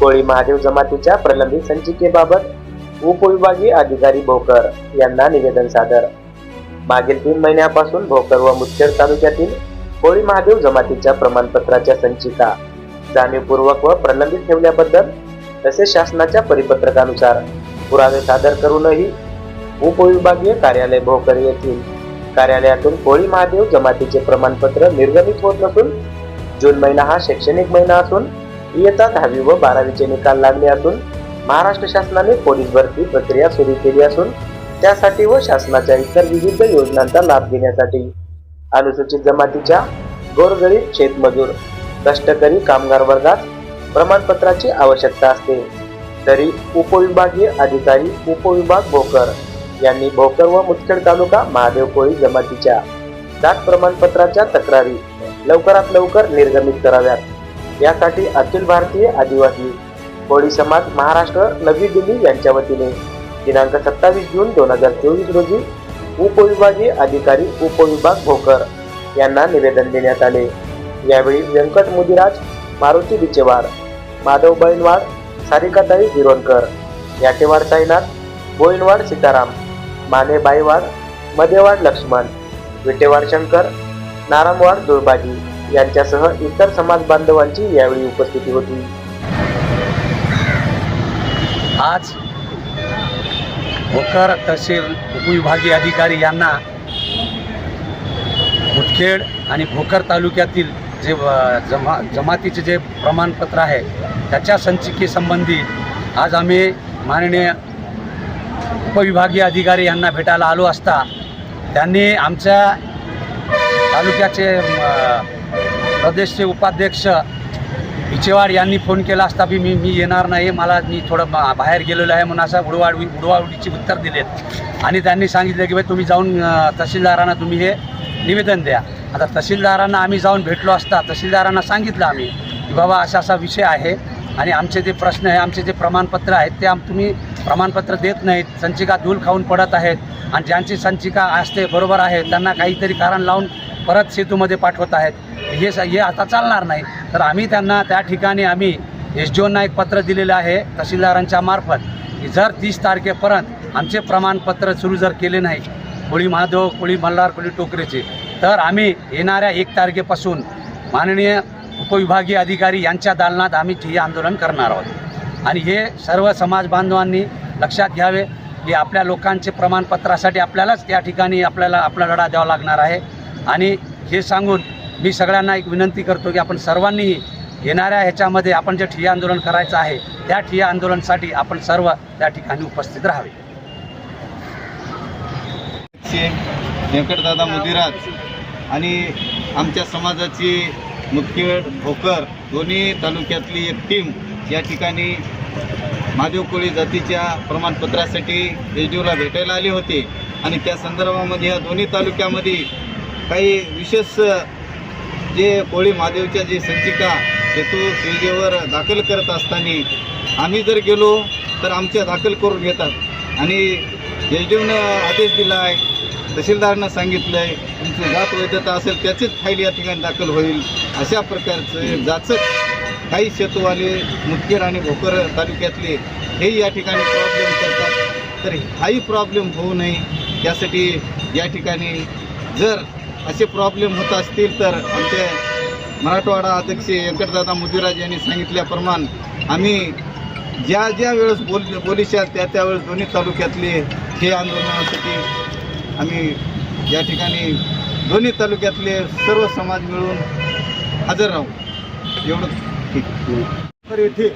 कोळी महादेव जमातीच्या प्रलंबित संचिकेबाबत उपविभागीय अधिकारी भोकर यांना निवेदन सादर. मागील तीन महिन्यापासून भोकर व मुदखेड तालुक्यातील कोळी महादेव जमातीच्या प्रमाणपत्राच्या संचिका जाणीवपूर्वक व प्रलंबित ठेवल्याबद्दल तसेच शासनाच्या परिपत्रकानुसार पुरावे सादर करूनही उपविभागीय कार्यालय भोकर येथील कार्यालयातून कोळी महादेव जमातीचे प्रमाणपत्र निर्गमित होत नसून जून महिना हा शैक्षणिक महिना असून इयत्ता दहावी व बारावीचे निकाल लागले असून महाराष्ट्र शासनाने पोलीस भरती प्रक्रिया सुरू केली असून त्यासाठी व शासनाच्या इतर विविध योजनांचा लाभ घेण्यासाठी अनुसूचित जमातीच्या गोरगरीब शेतमजूर कष्टकरी कामगार वर्गास प्रमाणपत्राची आवश्यकता असते. तरी उपविभागीय अधिकारी उपविभाग भोकर यांनी भोकर व मुदखेड तालुका महादेव कोळी जमातीच्या जात प्रमाणपत्राच्या तक्रारी लवकरात लवकर निर्गमित कराव्यात. यासाठी अखिल भारतीय आदिवासी कोळी समाज महाराष्ट्र नवी दिल्ली यांच्या वतीने दिनांक सत्तावीस जून दोन हजार चोवीस रोजी उपविभागीय अधिकारी उपविभाग भोकर यांना निवेदन देण्यात आले. यावेळी व्यंकट मुदिराज मारुती बिचेवाड माधव बैनवाड सारिकाताई हिरोणकर याटेवाड साईनाथ बोईनवाड सीताराम माने बाईवाड मदेवाड लक्ष्मण विटेवाड शंकर नारामवाड दुळबाजी यांच्यासह इतर समाज बांधवांची यावेळी उपस्थिती होती. आज भोकर तहसील उपविभागीय अधिकारी यांना मुदखेड आणि भोकर तालुक्यातील जे जमा जमातीचे जे प्रमाणपत्र आहे त्याच्या संचिकेसंबंधी आज आम्ही माननीय उपविभागीय अधिकारी यांना भेटायला आलो असता त्यांनी आमच्या तालुक्याचे प्रदेशचे उपाध्यक्ष विचेवाड यांनी फोन केला असता बी मी मी येणार नाही मला मी थोडं बा- बाहेर गेलेलो आहे म्हणून असा उडवाडवी उडवाउडीची उत्तर दिलेत. आणि त्यांनी सांगितलं की बाई तुम्ही जाऊन तहसीलदारांना तुम्ही हे निवेदन द्या. आता तहसीलदारांना आम्ही जाऊन भेटलो असता तहसीलदारांना सांगितलं आम्ही की बाबा असा असा विषय आहे आणि आमचे जे प्रश्न आहे आमचे जे प्रमाणपत्र आहेत ते आम तुम्ही प्रमाणपत्र देत नाहीत. संचिका धूल खाऊन पडत आहेत आणि ज्यांची संचिका असते बरोबर आहे त्यांना काहीतरी कारण लावून परत सेतूमध्ये पाठवत आहेत. हे स हे आता चालणार नाही. तर आम्ही त्यांना त्या ठिकाणी आम्ही एस डी ओंना एक पत्र दिलेलं आहे तहसीलदारांच्या मार्फत की जर तीस तारखेपर्यंत आमचे प्रमाणपत्र सुरू जर केले नाही कोळी महादेव कोळी मल्हार कोळी टोकरेचे तर आम्ही येणाऱ्या एक तारखेपासून माननीय उपविभागीय अधिकारी यांच्या दालनात आम्ही हे आंदोलन करणार आहोत. आणि हे सर्व समाज बांधवांनी लक्षात घ्यावे की आपल्या लोकांचे प्रमाणपत्रासाठी आपल्यालाच त्या ठिकाणी आपल्याला आपला लढा द्यावा लागणार आहे. आणि हे सांगून मी सगळ्यांना एक विनंती करतो की आपण सर्वांनीही येणाऱ्या ह्याच्यामध्ये आपण जे ठिय्या आंदोलन करायचं आहे त्या ठिय्या आंदोलनासाठी आपण सर्व त्या ठिकाणी उपस्थित राहावे. व्यंकटदादा मुदिराज आणि आमच्या समाजाची मुदखेड भोकर दोन्ही तालुक्यातली एक टीम या ठिकाणी महादेव कोळी जातीच्या प्रमाणपत्रासाठी एच भेटायला आली होती. आणि त्या संदर्भामध्ये या दोन्ही तालुक्यामध्ये काही विशेष जे कोळी महादेवच्या जे संचिका सेतू शिलगेवर दाखल करत असताना आम्ही जर गेलो तर आमच्या दाखल करून घेतात. आणि एच डी ओनं आदेश दिला आहे तहसीलदारांना सांगितलं आहे तुमची जात वैधता असेल त्याचीच फाईल या ठिकाणी दाखल होईल अशा प्रकारचं जाचक काही सेतूवाले मुदखेड आणि भोकर तालुक्यातले हे या ठिकाणी प्रॉब्लेम करतात. तर हाही प्रॉब्लेम होऊ नये त्यासाठी या ठिकाणी जर असे प्रॉब्लेम होत असतील तर आमचे मराठवाडा अध्यक्ष व्यंकटदादा मुदिराज यांनी सांगितल्याप्रमाणे आम्ही ज्या ज्या वेळेस बोल बोलीशाल त्या त्यावेळेस दोन्ही तालुक्यातले हे आंदोलनासाठी आम्ही या ठिकाणी दोन्ही तालुक्यातले सर्व समाज मिळून हजर राहू. एवढं ठीक. तर येथे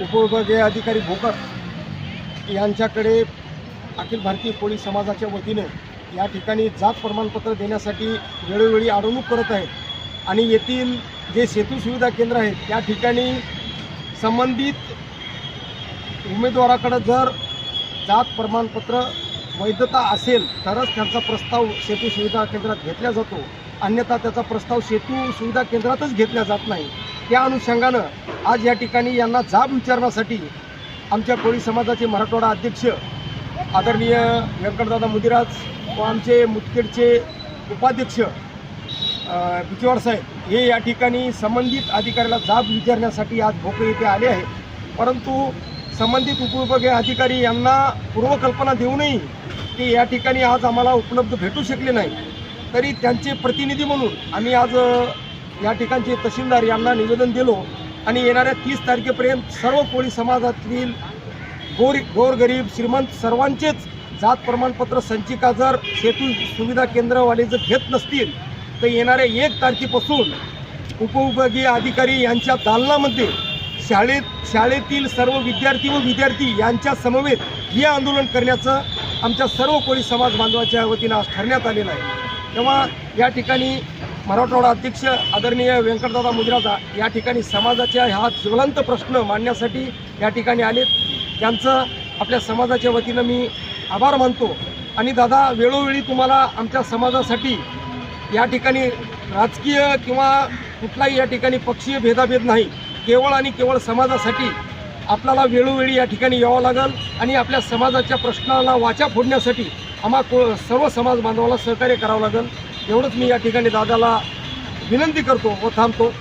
उपविभागीय अधिकारी भोकर यांच्याकडे अखिल भारतीय पोलीस समाजाच्या वतीने या ठिकाणी जात प्रमाणपत्र देण्यासाठी वेळोवेळी अडवणूक करत आहेत. आणि येथील जे सेतू सुविधा केंद्र आहेत त्या ठिकाणी संबंधित उमेदवाराकडं जर जात प्रमाणपत्र वैधता असेल तरच त्यांचा प्रस्ताव सेतू सुविधा केंद्रात घेतला जातो. अन्यथा त्याचा प्रस्ताव सेतू सुविधा केंद्रातच घेतला जात नाही. त्या अनुषंगानं आज या ठिकाणी यांना जाब विचारण्यासाठी आमच्या कोळी समाजाचे मराठवाडा अध्यक्ष आदरणीय व्यंकटदादा मुदिराज व आमचे मुदखेडचे उपाध्यक्ष बिचवार साहेब हे या ठिकाणी संबंधित अधिकाऱ्याला जाब विचारण्यासाठी आज भोपळे येथे आले आहे परंतु संबंधित उपविभागीय अधिकारी यांना पूर्वकल्पना देऊनही ते या ठिकाणी आज आम्हाला उपलब्ध भेटू शकले नाही. तरी त्यांचे प्रतिनिधी म्हणून आम्ही आज या ठिकाणचे तहसीलदार यांना निवेदन दिलो आणि येणाऱ्या तीस तारखेपर्यंत सर्व कोळी समाजातील गोर गोरगरीब श्रीमंत सर्वांचेच जात प्रमाणपत्र संचिका जर सेतू सुविधा केंद्रवाले जर घेत नसतील तर येणाऱ्या एक तारखेपासून उपविभागीय अधिकारी यांच्या दालनामध्ये शाळेत शाळेतील सर्व विद्यार्थी व विद्यार्थी यांच्या समवेत हे आंदोलन करण्याचं आमच्या सर्व कोळी समाज बांधवाच्या वतीनं आज ठरण्यात आलेलं आहे. तेव्हा या ठिकाणी मराठवाडा अध्यक्ष आदरणीय व्यंकटदादा मुजराजा या ठिकाणी समाजाच्या हा ज्वलंत प्रश्न मांडण्यासाठी या ठिकाणी आलेत. यांचं आपल्या समाजाच्या वतीनं मी आभार मानतो. आणि दादा वेळोवेळी तुम्हाला आमच्या समाजासाठी या ठिकाणी राजकीय किंवा कुठलाही या ठिकाणी पक्षीय भेदाभेद नाही. केवळ आणि केवळ समाजासाठी आपल्याला वेळोवेळी या ठिकाणी यावं लागेल आणि आपल्या समाजाच्या प्रश्नाला वाचा फोडण्यासाठी आम्हा को सर्व समाज बांधवाला सहकार्य करावं लागेल. एवढंच मी या ठिकाणी दादाला विनंती करतो व थांबतो.